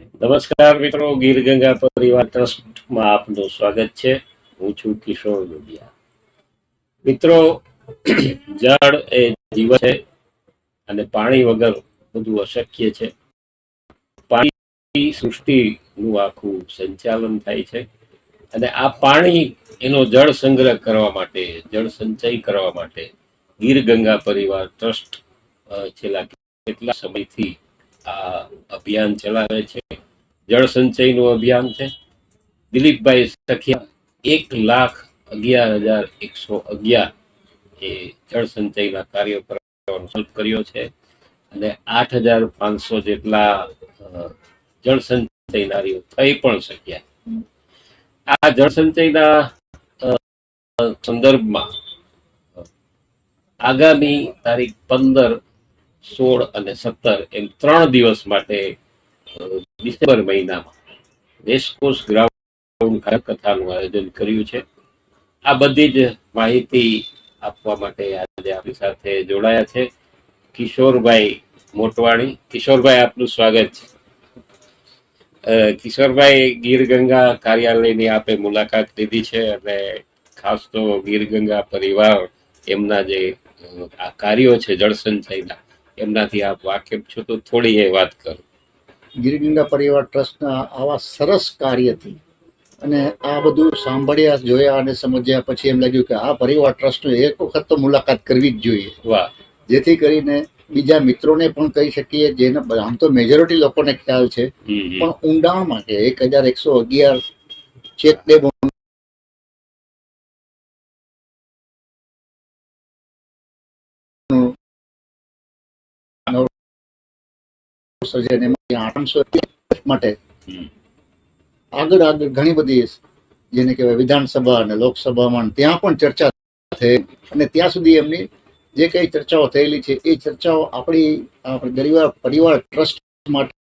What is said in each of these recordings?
નમસ્કાર મિત્રો, ગીર ગંગા પરિવાર ટ્રસ્ટમાં આપનું સ્વાગત છે. હું છું કિશોર લોબિયા મિત્રો, જળ એ જીવન છે અને પાણી વગર બધું અશક્ય છે. પાણી સૃષ્ટિનું આખું સંચાલન થાય છે અને આ પાણી એનો જળ સંગ્રહ કરવા માટે, જળ સંચય કરવા માટે ગીર ગંગા પરિવાર ટ્રસ્ટ છેલ્લા કેટલા સમયથી આ અભિયાન ચલાવે છે, જળ સંચયનું અભિયાન છે. દિલીપભાઈ સખિયા એક લાખ અગિયાર હજાર એકસો અગિયાર એ જળ સંચયના કાર્યો કરવાનો સંકલ્પ કર્યો છે અને આઠ હજાર પાંચસો જેટલા જળ સંચય નારીઓ થઈ પણ શક્યા. આ જળ સંચયના સંદર્ભમાં આગામી તારીખ પંદર સોળ અને સત્તર એમ ત્રણ દિવસ માટે ડિસેમ્બર મહિનામાં રેસકોર્સ ગ્રાઉન્ડ કથાનું આયોજન કર્યું છે. આ બધી જ માહિતી આપવા માટે આજે આપણી સાથે જોડાયા છે કિશોરભાઈ મોટવાણી. કિશોરભાઈ, આપનું સ્વાગત છે. કિશોરભાઈ ગીર ગંગા કાર્યાલયની આપે મુલાકાત લીધી છે અને ખાસ તો ગીર ગંગા પરિવાર એમના જે આ કાર્યો છે જળ સંચયના એમનાથી આપ વાકેફ છો તો થોડી એ વાત કરો. ગિરિગંગા પરિવાર ટ્રસ્ટના આવા સરસ કાર્યથી અને આ બધું સાંભળ્યા જોયા અને સમજ્યા પછી એમ લાગ્યું કે આ પરિવાર ટ્રસ્ટની એક વખત તો મુલાકાત કરવી જ જોઈએ. વાહ. જેથી કરીને બીજા મિત્રોને પણ કહી શકીએ જેને આમ તો મેજોરિટી લોકોને ખ્યાલ છે. પણ ઊંડાણમાં કે એક હજાર એકસો અગિયાર ચેક ડેમ સર્જન એમાં આઠસો માટે આગળ આગળ ઘણી બધી જેને કહેવાય વિધાનસભા અને લોકસભામાં ત્યાં પણ ચર્ચા થઈ. અને ત્યાં સુધી એમની જે કંઈ ચર્ચાઓ થયેલી છે એ ચર્ચાઓ આપણી ગરીબા પરિવાર પરિવાર ટ્રસ્ટ માટે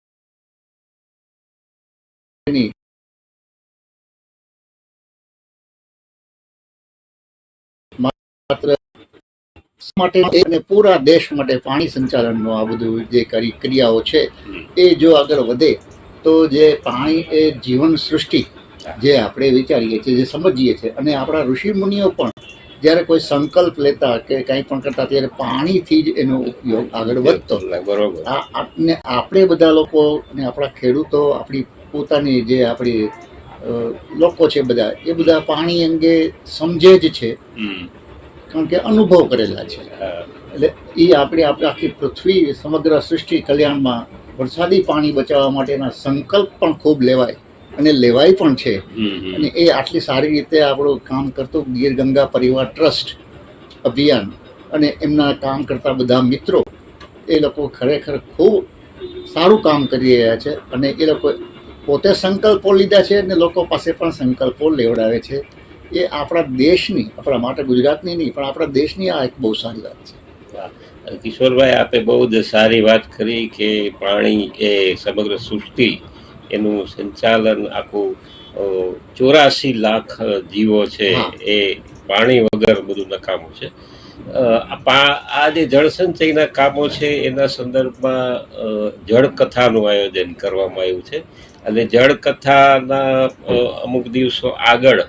માત્ર માટે અને પૂરા દેશ માટે પાણી સંચાલનનું આ બધું જે કરી ક્રિયાઓ છે એ જો આગળ વધે તો જે પાણી એ જીવન સૃષ્ટિ જે આપણે વિચારીએ છીએ જે સમજીએ છીએ અને આપણા ઋષિ મુનિઓ પણ જ્યારે કોઈ સંકલ્પ લેતા કે કંઈ પણ કરતા ત્યારે પાણીથી જ એનો ઉપયોગ આગળ વધતો. બરોબર. આપને આપણે બધા લોકો અને આપણા ખેડૂતો આપણી પોતાની જે આપણી લોકો છે બધા એ બધા પાણી અંગે સમજે જ છે. કારણ કે અનુભવ કરેલા છે. એટલે એ આપણે આપણે આખી પૃથ્વી સમગ્ર સૃષ્ટિ કલ્યાણમાં વરસાદી પાણી બચાવવા માટેના સંકલ્પ પણ ખૂબ લેવાય અને લેવાય પણ છે. અને એ આટલી સારી રીતે આપણું કામ કરતું ગીર ગંગા પરિવાર ટ્રસ્ટ અભિયાન અને એમના કામ કરતા બધા મિત્રો એ લોકો ખરેખર ખૂબ સારું કામ કરી રહ્યા છે અને એ લોકો પોતે સંકલ્પો લીધા છે અને લોકો પાસે પણ સંકલ્પો લેવડાવે છે. એ આપણા દેશની આપણા માટે ગુજરાતની નહીં પણ આપણા દેશની આ એક બહુ સારી વાત છે. કિશોરભાઈ આપે બહુ જ સારી વાત કરી કે પાણી એ સમગ્ર સૃષ્ટિ એનું સંચાલન આખું ચોરાસી લાખ જીવો છે એ પાણી વગર બધું નકામું છે. આ જે જળસંચયના કામો છે એના સંદર્ભમાં જળકથાનું આયોજન કરવામાં આવ્યું છે. અને જળકથાના અમુક દિવસો આગળ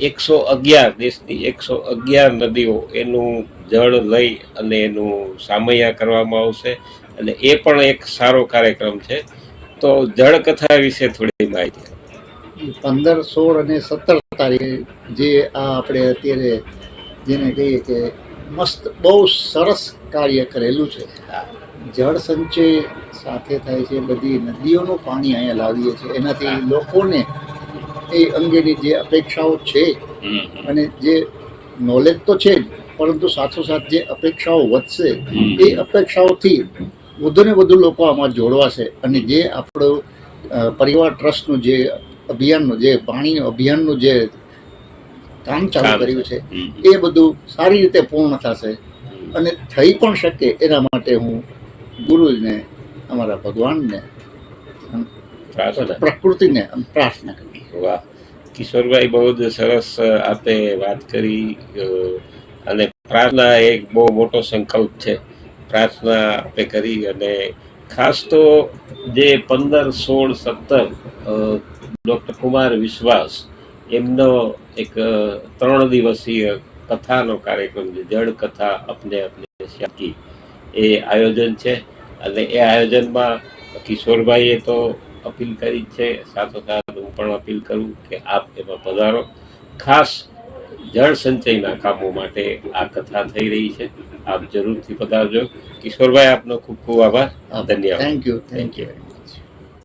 એકસો અગિયાર દેશની એકસો અગિયાર નદીઓ એનું જળ લઈ અને એનું સામૈયા કરવામાં આવશે. અને એ પણ એક સારો કાર્યક્રમ છે. તો જળ કથા વિશે થોડી માહિતી પંદર સોળ અને સત્તર તારીખે જે આ આપણે અત્યારે જેને કહીએ કે મસ્ત બહુ સરસ કાર્ય કરેલું છે. જળ સંચય સાથે થાય છે બધી નદીઓનું પાણી અહીંયા લાવીએ છીએ. એનાથી લોકોને એ અંગેની જે અપેક્ષાઓ છે અને જે નોલેજ તો છે જ પરંતુ સાથોસાથ જે અપેક્ષાઓ વધશે એ અપેક્ષાઓથી વધુ ને વધુ લોકો આમાં જોડવાશે. અને જે આપણો પરિવાર ટ્રસ્ટનું જે અભિયાનનું જે પાણી અભિયાનનું જે કામ ચાલુ કર્યું છે એ બધું સારી રીતે પૂર્ણ થશે. અને થઈ પણ શકે એના માટે હું ગુરુને અમારા ભગવાનને પ્રકૃતિને પ્રાર્થના કરી વાહ. કિશોરભાઈ બહુ જ સરસ આપે વાત કરી અને પ્રાર્થના એક બહુ મોટો સંકલ્પ છે. પ્રાર્થના આપણે કરી અને ખાસ તો જે પંદર સોળ સત્તર ડૉક્ટર કુમાર વિશ્વાસ એમનો એક ત્રણ દિવસીય કથાનો કાર્યક્રમ છે જળ કથા અપને અપને શાકી એ આયોજન છે અને એ આયોજનમાં કિશોરભાઈએ તો અપીલ કરી છે સાથોસાથ હું પણ અપીલ કરું કે આપ એમાં પધારો. ખાસ જળ સંચયના કામો માટે આ કથા થઈ રહી છે. આપ જરૂરથી પધારજો. કિશોરભાઈ આપનો ખૂબ ખૂબ આભાર. ધન્યવાદ. Thank you thank you